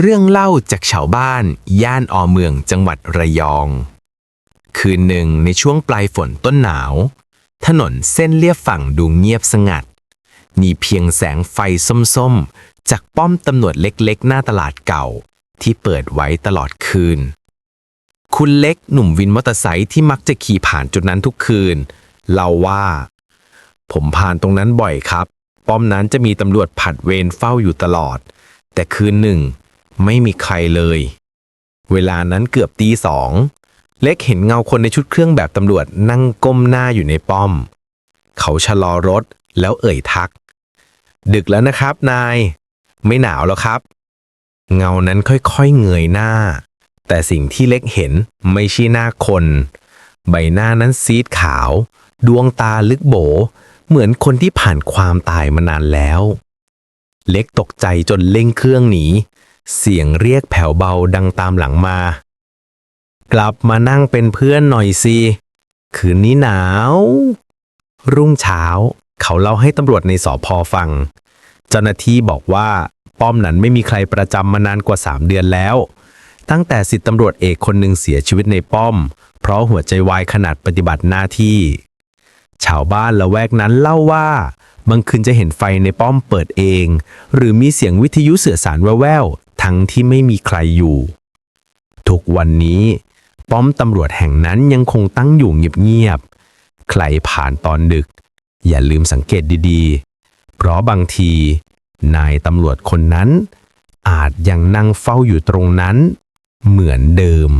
เรื่องเล่าจากชาวบ้าน ย่านอเมืองจังหวัดระยอง คืนหนึ่งในช่วงปลายฝนต้นหนาว ถนนเส้นเลียบฝั่งดูเงียบสงัด มีเพียงแสงไฟส้มๆ จากป้อมตำรวจเล็กๆ หน้าตลาดเก่า ที่เปิดไว้ตลอดคืน คุณเล็กหนุ่มวินมอเตอร์ไซค์ที่มักจะขี่ผ่านจุดนั้นทุกคืน เล่าว่า ผมผ่านตรงนั้นบ่อยครับ ป้อมนั้นจะมีตำรวจผัดเวรเฝ้าอยู่ตลอด แต่คืนหนึ่ง ไม่มีใครเลย เวลานั้นเกือบตีสอง เล็กเห็นเงาคนในชุดเครื่องแบบตำรวจนั่งก้มหน้าอยู่ในป้อม เขาชะลอรถแล้วเอ่ยทัก ดึกแล้วนะครับนาย ไม่หนาวแล้วครับ เงานั้นค่อยๆเงยหน้า แต่สิ่งที่เล็กเห็นไม่ใช่หน้าคน ใบหน้านั้นซีดขาว ดวงตาลึกโบ เหมือนคนที่ผ่านความตายมานานแล้ว เล็กตกใจจนเร่งเครื่องหนี เสียงเรียกแผ่วเบาดังตามหลังมา กลับมานั่งเป็นเพื่อนหน่อยสิคืนนี้หนาว รุ่งเช้า เขาเล่าให้ตำรวจในสอพอฟัง เจ้าหน้าที่บอกว่า ป้อมนั้นไม่มีใครประจำมานานกว่า 3 เดือนแล้ว ตั้งแต่สิทธิตำรวจเอกคนหนึ่งเสียชีวิตในป้อม เพราะหัวใจวายขนาดปฏิบัติหน้าที่ ชาวบ้านละแวกนั้นเล่าว่าบางคืนจะเห็นไฟในป้อมเปิดเอง หรือมีเสียงวิทยุเสื่อสารแว่วๆ ทั้งที่ไม่มีใครอยู่ ทุกวันนี้ ป้อมตำรวจแห่งนั้นยังคงตั้งอยู่เงียบๆ ใครผ่านตอนดึก อย่าลืมสังเกตดีๆ เพราะบางที นายตำรวจคนนั้น อาจยังนั่งเฝ้าอยู่ตรงนั้น เหมือนเดิม